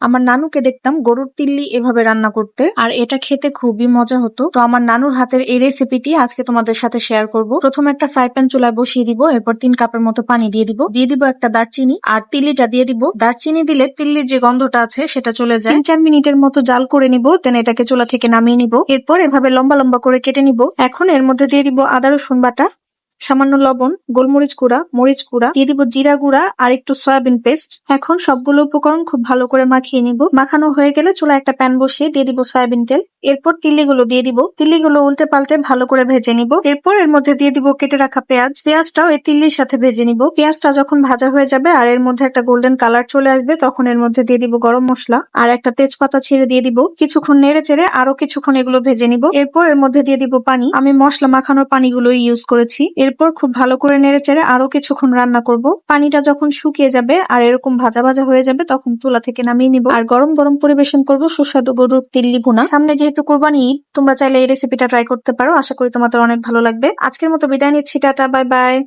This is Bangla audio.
আমার নানুকে দেখতাম গরুর তিল্লি এভাবে রান্না করতে, আর এটা খেতে খুবই মজা হতো। তো আমার নানুর হাতের এই রেসিপিটি আজকে তোমাদের সাথে শেয়ার করব। প্রথমে একটা ফ্রাই প্যান চুলায় বসিয়ে দিব, এরপর তিন কাপের মতো পানি দিয়ে দিব। দিয়ে দিব একটা দারচিনি, আর তিল্লিটা দিয়ে দিব। দারচিনি দিলে তিল্লির যে গন্ধটা আছে সেটা চলে যায়। তিন চার মিনিটের মতো জাল করে নিব দেন এটাকে চুলা থেকে নামিয়ে নিব। এরপর এভাবে লম্বা লম্বা করে কেটে নিব। এখন এর মধ্যে দিয়ে দিব আদা রসুন বাটা। সামান্য লবণ, গোলমরিচ গুঁড়া, মরিচ গুঁড়া, দিয়ে দিব জিরা গুঁড়া, আর একটু সয়াবিন পেস্ট। এখন সবগুলো উপকরণ খুব ভালো করে মাখিয়ে নিব। মাখানো হয়ে গেলে চুলা একটা প্যান বসিয়ে দিয়ে দিব সয়াবিন তেল। এরপর তিল্লিগুলো দিয়ে দিব। তিল্লিগুলো উল্টে পাল্টে ভালো করে ভেজে নিব। এরপর এর মধ্যে দিয়ে দিব কেটে রাখা পেঁয়াজ। পেঁয়াজটাও এই তিল্লির সাথে ভেজে নিব। পেঁয়াজটা যখন ভাজা হয়ে যাবে আর এর মধ্যে একটা গোল্ডেন কালার চলে আসবে, তখন এর মধ্যে দিয়ে দিব গরম মশলা। আর একটা তেজপাতা ছেড়ে দিয়ে দিব। কিছুক্ষণ নেড়ে চেড়ে আরও কিছুক্ষণ এগুলো ভেজে নিব। এরপর এর মধ্যে দিয়ে দিব পানি। আমি মশলা মাখানোর পানিগুলো ইউজ করেছি। এরপর খুব ভালো করে নেড়ে চেড়ে আরও কিছুক্ষণ রান্না করব। পানিটা যখন শুকিয়ে যাবে আর এরকম ভাজা ভাজা হয়ে যাবে, তখন চুলা থেকে নামিয়ে নিব। আর গরম গরম পরিবেশন করব সুস্বাদু গরুর তিল্লি ভুনা। সামনে যেহেতু কোরবানি তোমরা চাইলে এই রেসিপিটা ট্রাই করতে পারো। আশা করি তোমাদের অনেক ভালো লাগবে। আজকের মতো বিদায় নিচ্ছি। Tata, bye bye.